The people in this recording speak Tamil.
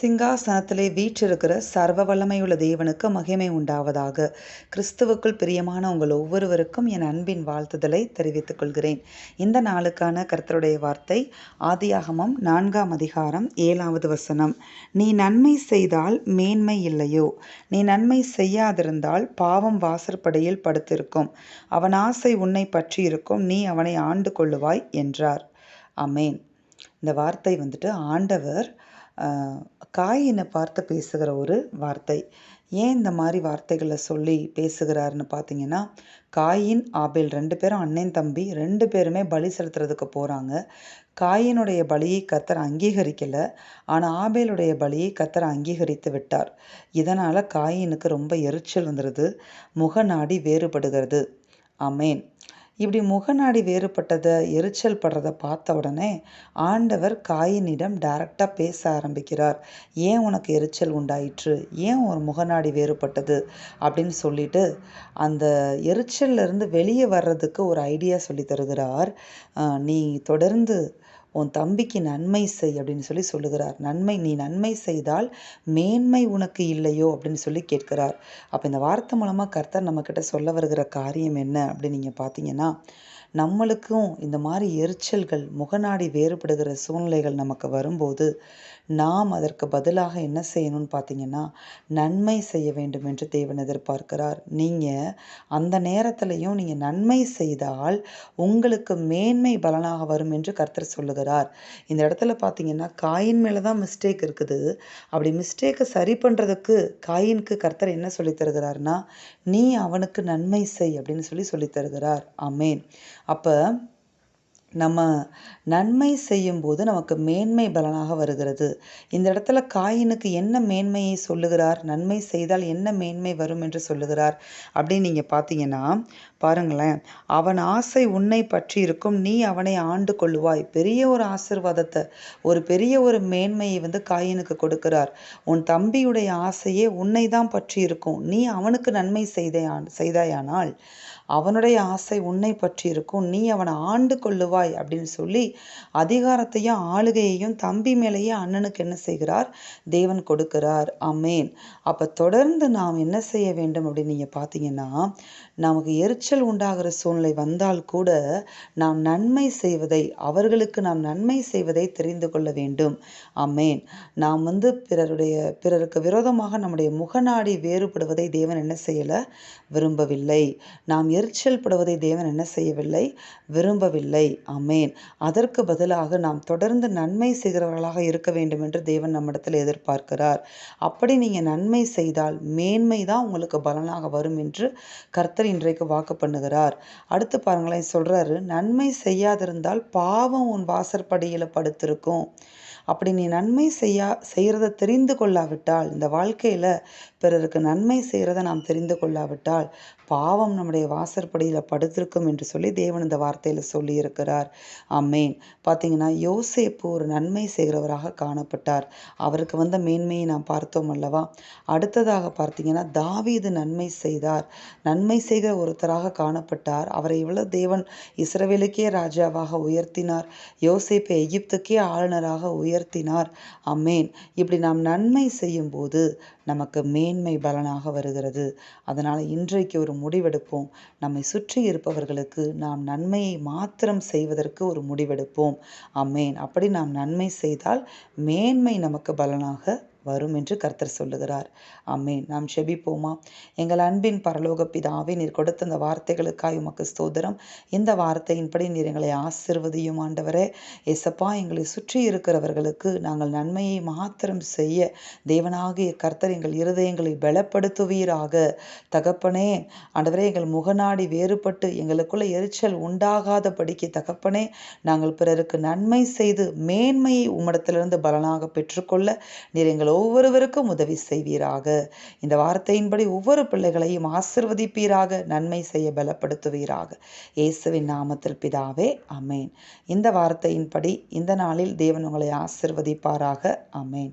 சிங்காசனத்திலே வீற்றிருக்கிற சர்வ வல்லமையுள்ள தேவனுக்கு மகிமை உண்டாவதாக. கிறிஸ்துவுக்குள் பிரியமான உங்கள் ஒவ்வொருவருக்கும் என் அன்பின் வாழ்த்துதலை தெரிவித்துக் கொள்கிறேன். இந்த நாளுக்கான கர்த்தருடைய வார்த்தை ஆதியாகமம் நான்காம் அதிகாரம் ஏழாவது வசனம். நீ நன்மை செய்தால் மேன்மை இல்லையோ? நீ நன்மை செய்யாதிருந்தால் பாவம் வாசற்படையில் படுத்திருக்கும். அவன் ஆசை உன்னை பற்றி இருக்கும் நீ அவனை ஆண்டு கொள்ளுவாய் என்றார். அமேன் இந்த வார்த்தை வந்துட்டு ஆண்டவர் காயினை பார்த்து பேசுகிற ஒரு வார்த்தை. ஏன் இந்த மாதிரி வார்த்தைகளை சொல்லி பேசுகிறாருன்னு பார்த்தீங்கன்னா காயின் ஆபேல் ரெண்டு பேரும் அண்ணன் தம்பி ரெண்டு பேருமே பலி செலுத்துறதுக்கு போகிறாங்க காயினுடைய பலியை கத்தர் அங்கீகரிக்கலை ஆனால் ஆபேலுடைய பலியை கத்தர் அங்கீகரித்து விட்டார். இதனால் காயினுக்கு ரொம்ப எரிச்சல் வந்துடுது முகநாடி வேறுபடுகிறது. அமேன் இப்படி முகநாடி வேறுபட்டதை எரிச்சல் படுறதை பார்த்த உடனே ஆண்டவர் காயினிடம் டைரக்டாக பேச ஆரம்பிக்கிறார். ஏன் உனக்கு எரிச்சல் உண்டாயிற்று? ஏன் ஒரு முகநாடி வேறுபட்டது? அப்படின்னு சொல்லிட்டு அந்த எரிச்சல்லேருந்து வெளியே வர்றதுக்கு ஒரு ஐடியா சொல்லி தருகிறார். நீ தொடர்ந்து உன் தம்பிக்கு நன்மை செய் அப்படின்னு சொல்லி சொல்லுகிறார். நன்மை நீ நன்மை செய்தால் மேன்மை உனக்கு இல்லையோ அப்படின்னு சொல்லி கேட்கிறார். அப்போ இந்த வார்த்தை மூலமாக கர்த்தர் நம்மக்கிட்ட சொல்ல வருகிற காரியம் என்ன அப்படின்னு நீங்கள் பார்த்தீங்கன்னா நம்மளுக்கும் இந்த மாதிரி எரிச்சல்கள் முகநாடி வேறுபடுகிற சூழ்நிலைகள் நமக்கு வரும்போது நாம் அதற்கு பதிலாக என்ன செய்யணும்னு பார்த்தீங்கன்னா நன்மை செய்ய வேண்டும் என்று தேவன் எதிர்பார்க்கிறார். நீங்கள் அந்த நேரத்திலையும் நீங்கள் நன்மை செய்தால் உங்களுக்கு மேன்மை பலனாக வரும் என்று கர்த்தர் சொல்லுகிறார். இந்த இடத்துல பார்த்தீங்கன்னா காயின் மேலே தான் மிஸ்டேக் இருக்குது. அப்படி மிஸ்டேக்கை சரி பண்ணுறதுக்கு காயினுக்கு கர்த்தர் என்ன சொல்லி தருகிறார்னா நீ அவனுக்கு நன்மை செய் அப்படின்னு சொல்லி சொல்லி தருகிறார். அமேன் அப்போ நம்ம நன்மை செய்யும்போது நமக்கு மேன்மை பலனாக வருகிறது. இந்த இடத்துல காயினுக்கு என்ன மேன்மையை சொல்லுகிறார்? நன்மை செய்தால் என்ன மேன்மை வரும் என்று சொல்லுகிறார்? அப்படின்னு நீங்கள் பார்த்தீங்கன்னா பாருங்களேன். அவன் ஆசை உன்னை பற்றி இருக்கும். நீ அவனை ஆண்டு கொள்ளுவாய். பெரிய ஒரு ஆசிர்வாதத்தை ஒரு பெரிய ஒரு மேன்மையை வந்து காயினுக்கு கொடுக்கிறார். உன் தம்பியுடைய ஆசையே உன்னை தான் பற்றி இருக்கும். நீ அவனுக்கு நன்மை செய்தாயான் செய்தாயானால் அவனுடைய ஆசை உன்னை பற்றி இருக்கும். நீ அவனை ஆண்டு கொள்ளுவாய் அப்படின்னு சொல்லி அதிகாரத்தையும் ஆளுகையையும் தம்பி மேலேயே அண்ணனுக்கு என்ன செய்கிறார்? தேவன் கொடுக்கிறார். அமேன் அப்போ தொடர்ந்து நாம் என்ன செய்ய வேண்டும் அப்படின்னு நீங்கள் பார்த்தீங்கன்னா நமக்கு எரிச்சல் உண்டாகிற சூழ்நிலை வந்தால் கூட நாம் நன்மை செய்வதை அவர்களுக்கு நாம் நன்மை செய்வதை தெரிந்து கொள்ள வேண்டும். அமேன் நாம் வந்து பிறருடைய பிறருக்கு விரோதமாக நம்முடைய முகநாடி வேறுபடுவதை தேவன் என்ன செய்யலை? விரும்பவில்லை. நாம் எரிச்சல் படுவதை தேவன் என்ன செய்யவில்லை? விரும்பவில்லை. அமேன் அதற்கு பதிலாக நாம் தொடர்ந்து நன்மை செய்கிறவர்களாக இருக்க வேண்டும் என்று தேவன் நம்மிடத்தில் எதிர்பார்க்கிறார். அப்படி நீங்கள் நன்மை செய்தால் மேன்மை தான் உங்களுக்கு பலனாக வரும் என்று கர்த்தர் இன்றைக்கு வாக்கு பண்ணுகிறார். அடுத்து பாருங்களேன் சொல்கிறாரு நன்மை செய்யாதிருந்தால் பாவம் உன் வாசற்படியில் படுத்திருக்கும். அப்படி நீ நன்மை செய்யா செய்கிறத தெரிந்து கொள்ளாவிட்டால் இந்த வாழ்க்கையில் பிறருக்கு நன்மை செய்கிறத நாம் தெரிந்து கொள்ளாவிட்டால் பாவம் நம்முடைய வாசற்படியில் படுத்திருக்கும் என்று சொல்லி தேவன் இந்த வார்த்தையில் சொல்லியிருக்கிறார். அம்மேன் பார்த்தீங்கன்னா யோசேப்பு ஒரு நன்மை செய்கிறவராக காணப்பட்டார். அவருக்கு வந்த மேன்மையை நாம் பார்த்தோம் அல்லவா? அடுத்ததாக பார்த்தீங்கன்னா தாவீது நன்மை செய்தார். நன்மை செய்கிற ஒருத்தராக காணப்பட்டார். அவரை இவ்வளோ தேவன் இஸ்ரவேலுக்கே ராஜாவாக உயர்த்தினார். யோசேப்பை எகிப்துக்கே ஆளுநராக உயர்த்தினார். அம்மேன் இப்படி நாம் நன்மை செய்யும் போது நமக்கு மேன்மை பலனாக வருகிறது. அதனால் இன்றைக்கு ஒரு முடிவெடுப்போம். நம்மை சுற்றி இருப்பவர்களுக்கு நாம் நன்மையை மாத்திரம் செய்வதற்கு ஒரு முடிவெடுப்போம். அம்மேன் அப்படி நாம் நன்மை செய்தால் மேன்மை நமக்கு பலனாக வரும் என்று கர்த்தர் சொல்லுகிறார். அம்மேன் நாம் செபிப்போமா? எங்கள் அன்பின் பரலோக பிதாவே நீர் கொடுத்த இந்த வார்த்தைகளுக்காய் உமக்கு ஸ்தோதரம் இந்த வார்த்தையின்படி நீர் எங்களை ஆசிர்வதியும் ஆண்டவரே. எசப்பா எங்களை சுற்றி இருக்கிறவர்களுக்கு நாங்கள் நன்மையை மாத்திரம் செய்ய தேவனாகிய கர்த்தர் எங்கள் இருதயங்களை பலப்படுத்துவீராக. தகப்பனே ஆண்டவரே எங்கள் முகநாடி வேறுபட்டு எங்களுக்குள்ள எரிச்சல் உண்டாகாதபடிக்கு தகப்பனே நாங்கள் பிறருக்கு நன்மை செய்து மேன்மையை உம்மிடத்திலிருந்து பலனாக பெற்றுக்கொள்ள நீர் எங்கள் ஒவ்வொருவருக்கும் உதவி செய்வீராக. இந்த வார்த்தையின்படி ஒவ்வொரு பிள்ளைகளையும் ஆசிர்வதிப்பீராக நன்மை செய்ய பலப்படுத்துவீராக. இயேசுவின் நாமத்தில் பிதாவே அமேன் இந்த வார்த்தையின்படி இந்த நாளில் தேவன் உங்களை ஆசிர்வதிப்பாராக அமேன்